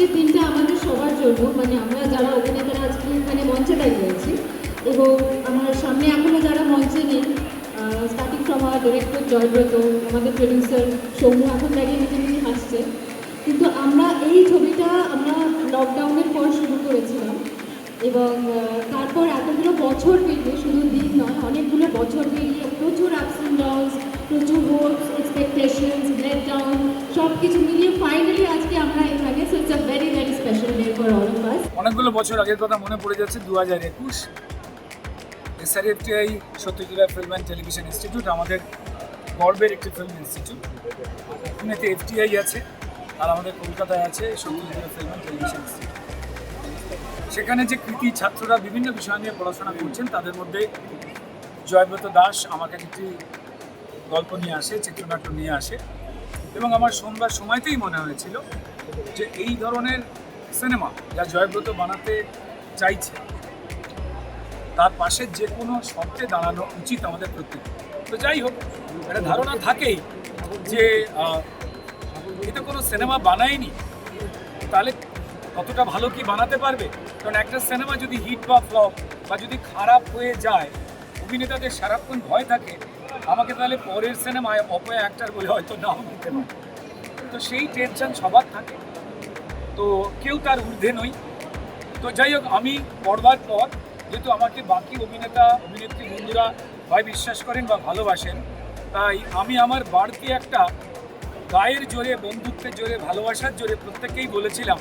আজকের দিনটা আমাদের সবার জন্য মানে আমরা যারা ওখানে তারা আজকে এখানে মঞ্চে দাঁড়িয়েছি এবং আমার সামনে এখনও যারা মঞ্চে নেই স্টার্টিং ফ্রম আমার ডিরেক্টর জয়ব্রত আমাদের প্রডিউসার সৌম্য এখন দাঁড়িয়ে নিজে নিজে হাসছে। কিন্তু আমরা এই ছবিটা আমরা লকডাউনের পর শুরু করেছিলাম এবং তারপর এতগুলো বছর পেরিয়ে, শুধু দিন নয়, অনেকগুলো বছর পেরিয়ে প্রচুর আপস অ্যান্ড ডাউন প্রচুর হোপস এক্সপেকটেশনস ব্রেকডাউন সব কিছু মিলিয়ে অনেকগুলো বছর আগের কথা মনে পড়ে যাচ্ছে দু হাজার একুশ SRFTI সত্যজিরা film and television institute আমাদের গর্বের একটি ফিল্ম ইনস্টিটিউট পুনেতে এফটিআই আছে আর আমাদের কলকাতায় আছে সত্যজিরা ফিল্ম অ্যান্ড টেলিভিশন সেখানে যে কৃতি ছাত্ররা বিভিন্ন বিষয় নিয়ে পড়াশোনা করছেন, তাদের মধ্যে জয়ব্রত দাস আমাকে একটি গল্প নিয়ে আসে, চিত্রনাট্য নিয়ে আসে। এবং আমার সোমবার সময়তেই মনে হয়েছিল যে এই ধরনের সিনেমা যা জয়ব্রত বানাতে চাইছে। তার পাশে যে কোনো শর্তে দাঁড়ানো উচিত আমাদের প্রত্যেক তো যাই হোক, একটা ধারণা থাকেই যে এটা কোনো সিনেমা বানায়নি। তাহলে কতটা ভালো কি বানাতে পারবে? কারণ একটা সিনেমা যদি হিট বা ফ্লপ বা যদি খারাপ হয়ে যায়, অভিনেতাদের সারাক্ষণ ভয় থাকে, আমাকে তাহলে পরের সিনেমায় অপয়া অ্যাক্টার বলে হয়তো নাও নিতে পারে। তো সেই টেনশন সবার থাকে। তো কেউ তার ঊর্ধ্বে নই। তো যাই হোক আমি পড়বার পর যেহেতু আমাকে বাকি অভিনেতা অভিনেত্রী বন্ধুরা হয় বিশ্বাস করেন বা ভালোবাসেন তাই আমি আমার বাড়তি একটা গায়ের জোরে বন্ধুত্বের জোরে ভালোবাসার জোরে প্রত্যেককেই বলেছিলাম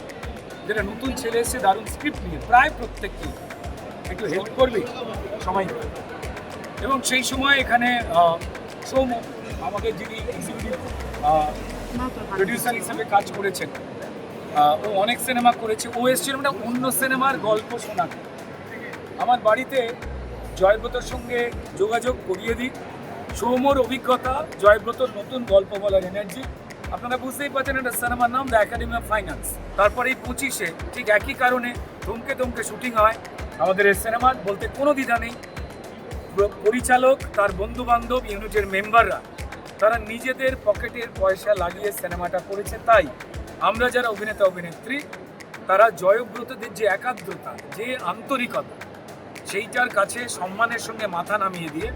যেটা নতুন ছেলে এসে দারুণ স্ক্রিপ্ট নিয়ে প্রায় প্রত্যেককেই একটু হেল্প করবে? সবাই এবং সেই সময় এখানে সৌম্য আমাকে যিনি এক্সিকিউটিভ প্রডিউসার হিসেবে কাজ করেছেন। ও অনেক সিনেমা করেছে। ও এসেছিল একটা অন্য সিনেমার গল্প শোনাতে। আমার বাড়িতে জয়ব্রতর সঙ্গে যোগাযোগ করিয়ে দিই। সৌম্যর অভিজ্ঞতা, জয়ব্রতর নতুন গল্প বলার এনার্জি আপনারা বুঝতেই পারছেন একটা সিনেমার নাম দ্য একাডেমি অফ ফাইন্যান্স তারপরে এই পঁচিশে, ঠিক একই কারণে থমকে থমকে শুটিং হয়। আমাদের এই সিনেমার বলতে কোনো দ্বিধা নেই। পরিচালক, তার বন্ধু বান্ধব ইউনিটের মেম্বাররা তারা নিজেদের পকেটের পয়সা লাগিয়ে সিনেমাটা করেছে, তাই আমরা যারা অভিনেতা, অভিনেত্রী, তারা জয়ব্রতদের যে একাগ্রতা, যে আন্তরিকতা, সেইটার কাছে সম্মানের সঙ্গে মাথা নামিয়ে দিয়ে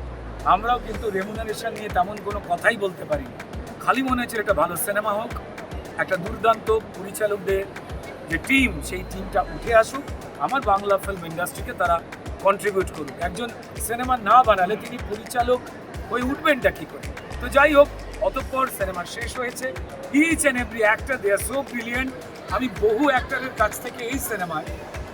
আমরাও কিন্তু রেমুনারেশন নিয়ে তেমন কোনো কথাই বলতে পারি খালি মনে হচ্ছে একটা ভালো সিনেমা হোক, একটা দুর্দান্ত পরিচালকদের যে টিম সেই টিমটা উঠে আসুক, আমার বাংলা ফিল্ম ইন্ডাস্ট্রিকে তারা কন্ট্রিবিউট করুক। একজন সিনেমা না বানালে তিনি পরিচালক হয়ে উঠবেনটা কী করে? তো যাই হোক অতঃপর সিনেমা শেষ হয়েছে। Each and every actor they are so brilliant আমি বহু অ্যাক্টারের কাছ থেকে এই সিনেমায়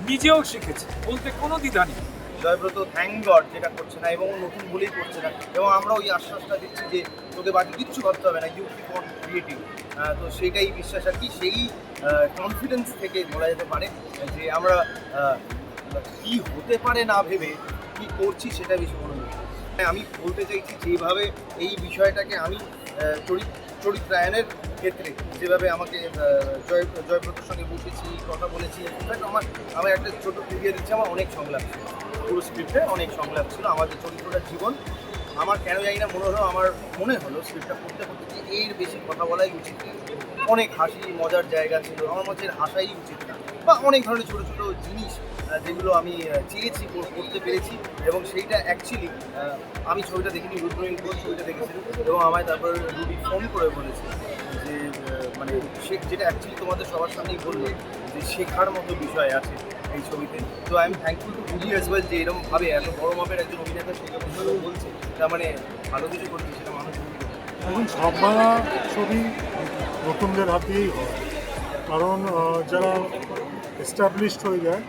নিজেও শিখেছি, বলতে কোনো দ্বিধা নেই। জয়ব্রত থ্যাংক গড যেটা করছে না এবং নতুন বলেই করছে না। এবং আমরা ওই আশ্বাসটা দিচ্ছি যে তোকে বাকি কিচ্ছু করতে হবে না ইউ অন ক্রিয়েটিভ তো সেইটাই বিশ্বাস আর কি, সেই কনফিডেন্স থেকে বলা যেতে পারে যে আমরা কি হতে পারে না ভেবে কি করছি সেটা বেশি মনে হচ্ছে আমি বলতে চাইছি যেভাবে এই বিষয়টাকে আমি চরিত্রায়নের ক্ষেত্রে যেভাবে আমাকে জয় জয়ব্রতর সঙ্গে বসেছি, কথা বলেছি ইনফ্যাক্ট আমার আমার একটা ছোটো প্রিভিয়া দিচ্ছে আমার অনেক সংলাপ ছিল। পুরো স্ক্রিপ্টে অনেক সংলাপ ছিল, আমাদের চরিত্রটার জীবন। আমার কেন জানি না মনে হলো, আমার মনে হলো স্ক্রিপ্টটা পড়তে পড়তে যে এর বেশি কথা বলাই উচিত অনেক হাসি, মজার জায়গা ছিল, আমার মধ্যে হাসাই উচিত বা অনেক ধরনের ছোটো ছোটো জিনিস যেগুলো আমি চেয়েছি করতে পেরেছি এবং সেইটা অ্যাকচুয়ালি আমি ছবিটা দেখিনি রুদ্রনীল ছবিটা দেখেছি এবং আমায় তারপর রুবি ফোন করে বলেছে যে মানে সে যেটা অ্যাকচুয়ালি তোমাদের সবার সামনেই বলল যে শেখার মতো বিষয় আছে এই ছবিতে। তো I am thankful to Ruby as well যে এরকম ভাবে এত বড় মাপের একজন অভিনেতা সেটা বলছে। তার মানে ভালো কিছু করছে সেটা মানুষ এখন সব ছবি নতুনদের হাত দিয়েই হয়। কারণ যারা এস্টাবলিশড হয়ে যায়।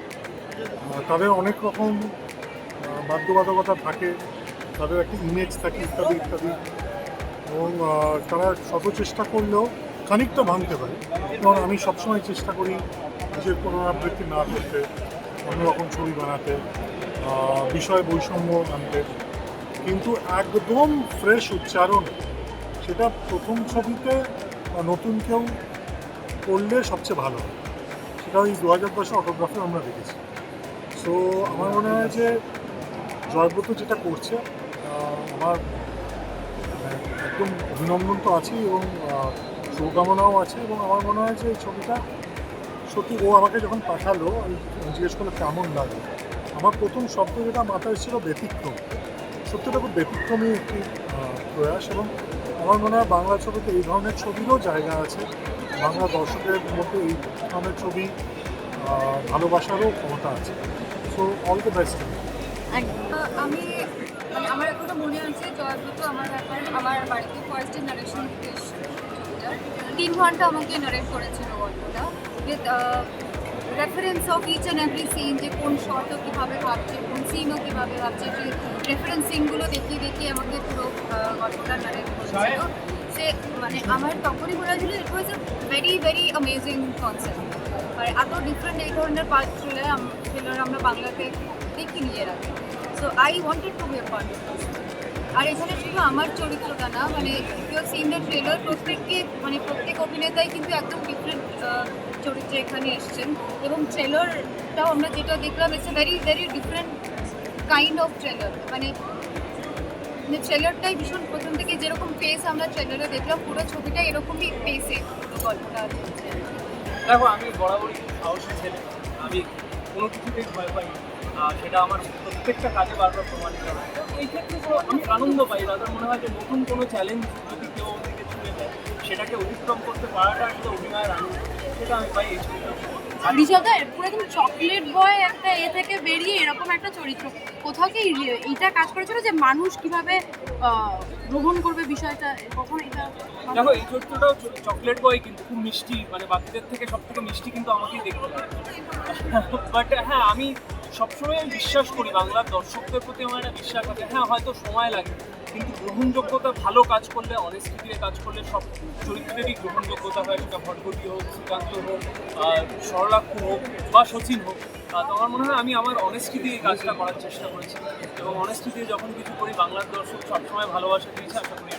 তাদের অনেক রকম বাধ্যবাধকতা থাকে, তাদের একটা ইমেজ থাকে ইত্যাদি ইত্যাদি। এবং তারা শত চেষ্টা করলেও খানিকটা ভাঙতে পারে। এবং আমি সবসময় চেষ্টা করি নিজের পুনরাবৃত্তি না করতে অন্যরকম ছবি বানাতে বিষয় বৈষম্য আনতে। কিন্তু একদম ফ্রেশ উচ্চারণ, সেটা প্রথম ছবিতে নতুন কেউ করলে সবচেয়ে ভালো হয়। সেটা ওই দু হাজার দশে অটোগ্রাফে আমরা দেখেছি। সো আমার মনে হয় যে জয়ব্রত যেটা করছে আমার একদম অভিনন্দন তো আছেই এবং শুভকামনাও আছে এবং আমার মনে হয় যে এই ছবিটা সত্যি ও আমাকে যখন পাঠালো, আমি জিজ্ঞেস করল কেমন লাগে? আমার প্রথম শব্দ যেটা মাথায় ছিল ব্যতিক্রম। সত্যিটা খুব ব্যতিক্রমী একটি প্রয়াস এবং আমার মনে হয় বাংলা ছবিতে এই ধরনের ছবিরও জায়গা আছে। বাংলা দর্শকের মধ্যে এই ধরনের ছবি ভালোবাসারও ক্ষমতা আছে। সো অল দ্য বেস্ট আমি মানে আমার এখনও মনে আছে জয়ব্রত আমার ব্যাপার, আমার বাড়িতে ফার্স্ট নারেশন তিন ঘণ্টা আমাকে নারেট করেছিল গল্পটা with reference of each and every scene যে কোন শর্টও কীভাবে ভাবছে, কোন সিনও কীভাবে ভাবছে, যে রেফারেন্স সিনগুলো দেখিয়ে দেখিয়ে আমাকে পুরো গল্পটা নারেট করেছিল। সে মানে আমার তখনই মনে হয়েছিল it was a very very amazing concept আর এত ডিফারেন্ট এই ধরনের পার্ট থ্রিলার থ্রিলার আমরা বাংলাতে দেখিনি এর আগে। So I wanted to be a part আর এখানে শুধু আমার চরিত্রটা না মানে ইউ সিন দ্য ট্রেলার প্রত্যেককে মানে প্রত্যেক অভিনেতাই কিন্তু একদম ডিফারেন্ট চরিত্রে এখানে এসছেন। এবং ট্রেলারটাও আমরা যেটা দেখলাম it's a very very different kind of trailer মানে ট্রেলারটাই ভীষণ প্রথম থেকে যেরকম পেস আমরা ট্রেলারে দেখলাম, পুরো ছবিটা এরকমই পুরো গল্পটা দেখো, আমি বরাবরই সাহসী ছেলে। আমি কোনো কিছুতেই ভয় পাই সেটা আমার প্রত্যেকটা কাজে বারবার প্রমাণিত হয়। এই ক্ষেত্রে আমি আনন্দ পাই। তাদের মনে হয় যে নতুন কোনো চ্যালেঞ্জ যদি কেউ দিকে ছুঁয়ে দেয় সেটাকে অতিক্রম করতে পারাটা একটা অভিনয়ের আনন্দ। সেটা আমি পাই এই ছবিটা বিশদা পুরো চকলেট বয় একটা এ থেকে বেরিয়ে এরকম একটা চরিত্র। কোথাও কি এইটা কাজ করেছিল যে মানুষ কীভাবে গ্রহণ করবে বিষয়টা? কখন এটা দেখো, এই চরিত্রটাও চকলেট বয় কিন্তু খুব মিষ্টি মানে বাকিদের থেকে সব থেকে মিষ্টি কিন্তু আমাকেই দেখতে বাট হ্যাঁ আমি সবসময় বিশ্বাস করি বাংলার দর্শকদের প্রতি আমার একটা বিশ্বাস আছে। হ্যাঁ হয়তো সময় লাগে। কিন্তু গ্রহণযোগ্যতা ভালো কাজ করলে অনেস্টি দিয়ে কাজ করলে সব চরিত্রেরই গ্রহণযোগ্যতা হয়। সেটা ভটভটি হোক, শ্রীকান্ত হোক সরলাক্ষ হোক বা সচিন হোক তো আমার মনে হয় আমি আমার অনেস্টি দিয়ে কাজটা করার চেষ্টা করেছি। এবং অনেস্টি দিয়ে যখন কিছু করি, বাংলার দর্শক সবসময় ভালোবাসা দিয়েছে, আশা করি